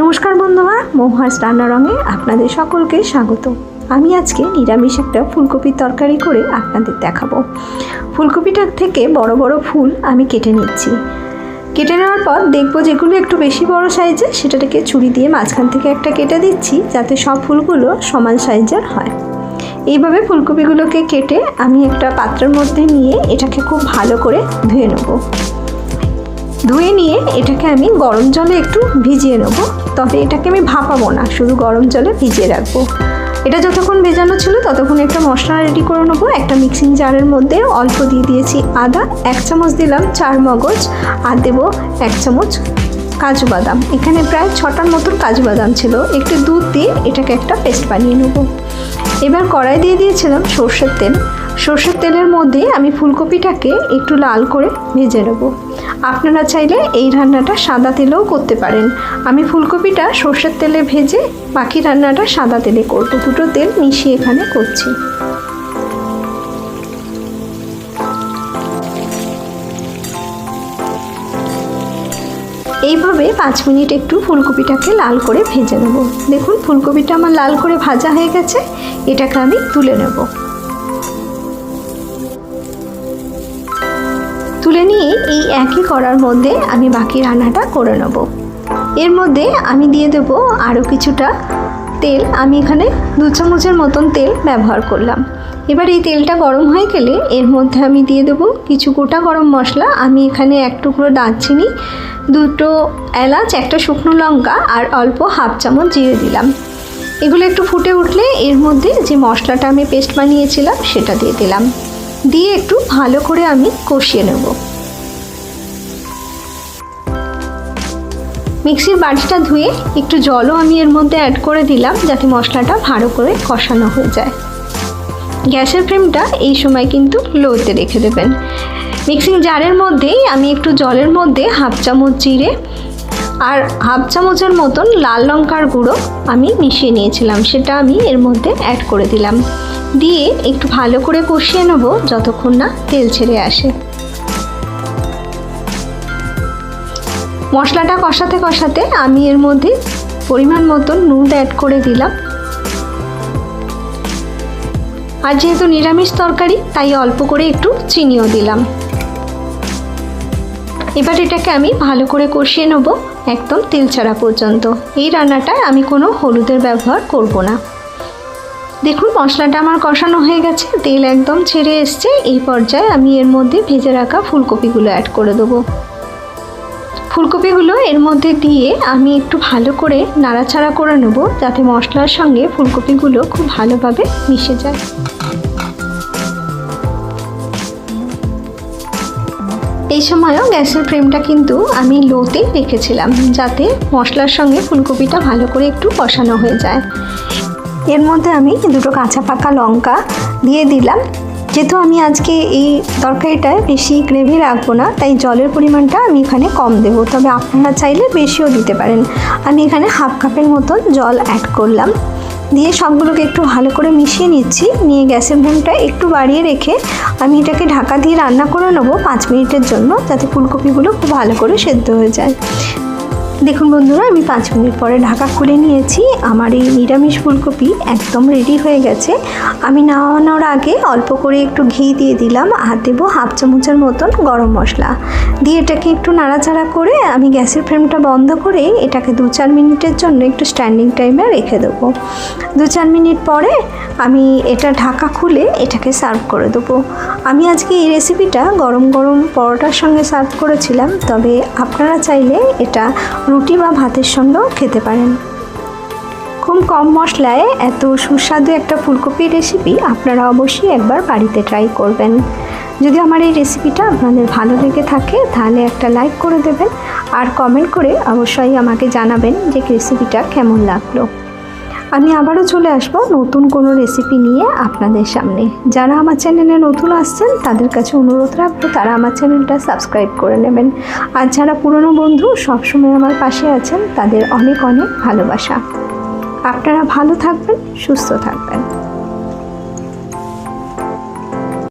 নমস্কার বন্ধুরা মহাস রান্নারঙে আপনাদের সকলকে স্বাগত। আমি আজকে নিরামিষ একটা ফুলকপির তরকারি করে আপনাদের দেখাবো। ফুলকপিটার থেকে বড় বড় ফুল আমি কেটে নিচ্ছি। কেটে নেওয়ার পর দেখব যেগুলো একটু বেশি বড় সাইজের সেটাকে ছুরি দিয়ে মাঝখান থেকে একটা কেটে দিচ্ছি, যাতে সব ফুলগুলো সমান সাইজের হয়। এইভাবে ফুলকপিগুলোকে কেটে আমি একটা পাত্রের মধ্যে নিয়ে এটাকে খুব ভালো করে ধুয়ে নেব। ধুয়ে নিয়ে এটাকে আমি গরম জলে একটু ভিজিয়ে নেব। তবে এটাকে আমি ভাপাবো না, শুধু গরম জলে ভিজিয়ে রাখব। এটা যতক্ষণ ভেজানো ছিল ততক্ষণ একটা মশলা রেডি করে নেব। একটা মিক্সিং জারের মধ্যে অল্প দিয়ে দিয়েছি আদা, এক চামচ দিলাম চার মগজ আর দেবো এক চামচ কাজু বাদাম। এখানে প্রায় ছটার মতন কাজু বাদাম ছিল। একটু দুধ দিয়ে এটাকে একটা পেস্ট বানিয়ে নেব। এবার কড়াই দিয়ে দিয়েছিলাম সর্ষের তেল। সর্ষের তেলের মধ্যে আমি ফুলকপিটাকে একটু লাল করে ভেজে নেব। আপনারা চাইলে এই রান্নাটা সাদা তেলেও করতে পারেন। আমি ফুলকপিটা সর্ষের তেলে ভেজে বাকি রান্নাটা সাদা তেলে করব। দুটো তেল মিশিয়ে এখানে করছি। এইভাবে পাঁচ মিনিট একটু ফুলকপিটাকে লাল করে ভেজে নেব। দেখুন, ফুলকপিটা আমার লাল করে ভাজা হয়ে গেছে। এটাকে আমি তুলে নেব। একই করার মধ্যে আমি বাকি রান্নাটা করে নেব। এর মধ্যে আমি দিয়ে দেবো আরও কিছুটা তেল। আমি এখানে দু চামচের মতন তেল ব্যবহার করলাম। এবার এই তেলটা গরম হয়ে গেলে এর মধ্যে আমি দিয়ে দেবো কিছু গোটা গরম মশলা। আমি এখানে এক টুকরো দারচিনি, দুটো এলাচ, একটা শুকনো লঙ্কা আর অল্প হাফ চামচ জিরে দিলাম। এগুলো একটু ফুটে উঠলে এর মধ্যে যে মশলাটা আমি পেস্ট বানিয়েছিলাম সেটা দিয়ে দিলাম। দিয়ে একটু ভালো করে আমি কষিয়ে নেব। মিক্সির বাটিটা ধুয়ে একটু জলও আমি এর মধ্যে অ্যাড করে দিলাম যাতে মশলাটা ভালো করে কষানো হয়ে যায়। গ্যাসের ফ্লেমটা এই সময় কিন্তু লোতে রেখে দেবেন। মিক্সিং জারের মধ্যেই আমি একটু জলের মধ্যে হাফ চামচ জিরে আর হাফ চামচের মতন লাল লঙ্কার গুঁড়ো আমি মিশিয়ে নিয়েছিলাম, সেটা আমি এর মধ্যে অ্যাড করে দিলাম। দিয়ে একটু ভালো করে কষিয়ে নেব যতক্ষণ না তেল ছেড়ে আসে। মশলাটা কষাতে কষাতে আমি এর মধ্যে পরিমাণ মতন নুন অ্যাড করে দিলাম। আর যেহেতু নিরামিষ তরকারি, তাই অল্প করে একটু চিনিও দিলাম। এবার এটাকে আমি ভালো করে কষিয়ে নেব একদম তেল ছাড়া পর্যন্ত। এই রান্নাটায় আমি কোনো হলুদের ব্যবহার করব না। দেখুন, মশলাটা আমার কষানো হয়ে গেছে, তেল একদম ছেড়ে এসছে। এই পর্যায়ে আমি এর মধ্যে ভেজে রাখা ফুলকপিগুলো অ্যাড করে দেবো। ফুলকপিগুলো এর মধ্যে দিয়ে আমি একটু ভালো করে নাড়াচাড়া করে নেব, যাতে মশলার সঙ্গে ফুলকপিগুলো খুব ভালোভাবে মিশে যায়। এই সময়ও গ্যাসের ফ্লেমটা কিন্তু আমি লোতে রেখেছিলাম, যাতে মশলার সঙ্গে ফুলকপিটা ভালো করে একটু কষানো হয়ে যায়। এর মধ্যে আমি দুটো কাঁচা পাকা লঙ্কা দিয়ে দিলাম। যেহেতু আমি আজকে এই তরকারিটায় বেশি গ্রেভি রাখব না, তাই জলের পরিমাণটা আমি এখানে কম দেব। তবে আপনারা চাইলে বেশিও দিতে পারেন। আমি এখানে হাফ কাপের মতন জল অ্যাড করলাম। দিয়ে সবগুলোকে একটু ভালো করে মিশিয়ে নিচ্ছি। নিয়ে গ্যাসের ফ্লেমটা একটু বাড়িয়ে রেখে আমি এটাকে ঢাকা দিয়ে রান্না করে নেব পাঁচ মিনিটের জন্য, যাতে ফুলকপিগুলো খুব ভালো করে সেদ্ধ হয়ে যায়। দেখুন বন্ধুরা, আমি পাঁচ মিনিট পরে ঢাকা খুলে নিয়েছি। আমার এই নিরামিষ ফুলকপি একদম রেডি হয়ে গেছে। আমি নামানোর আগে অল্প করে একটু ঘি দিয়ে দিলাম আর দেবো হাফ চামচের মতন গরম মশলা। দিয়ে এটাকে একটু নাড়াচাড়া করে আমি গ্যাসের ফ্লেমটা বন্ধ করে এটাকে দু চার মিনিটের জন্য একটু স্ট্যান্ডিং টাইমে রেখে দেবো। দু চার মিনিট পরে আমি এটা ঢাকা খুলে এটাকে সার্ভ করে দেবো। আমি আজকে এই রেসিপিটা গরম গরম পরোটার সঙ্গে সার্ভ করেছিলাম, তবে আপনারা চাইলে এটা রুটি বা ভাতের সঙ্গেও খেতে পারেন। খুব কম মশলায় এত সুস্বাদু একটা ফুলকপির রেসিপি আপনারা অবশ্যই একবার বাড়িতে ট্রাই করবেন। যদি আমার এই রেসিপিটা আপনাদের ভালো লেগে থাকে, তাহলে একটা লাইক করে দেবেন। আর কমেন্ট করে অবশ্যই আমাকে জানাবেন যে রেসিপিটা কেমন লাগল। আমি আবারও চলে আসব নতুন কোনো রেসিপি নিয়ে আপনাদের সামনে। যারা আমার চ্যানেলে নতুন আসছেন, তাদের কাছে অনুরোধ রাখব, তারা আমার চ্যানেলটা সাবস্ক্রাইব করে নেবেন। আর যারা পুরনো বন্ধু, সবসময় আমার পাশে আছেন, তাদের অনেক অনেক ভালোবাসা। আপনারা ভালো থাকবেন, সুস্থ থাকবেন।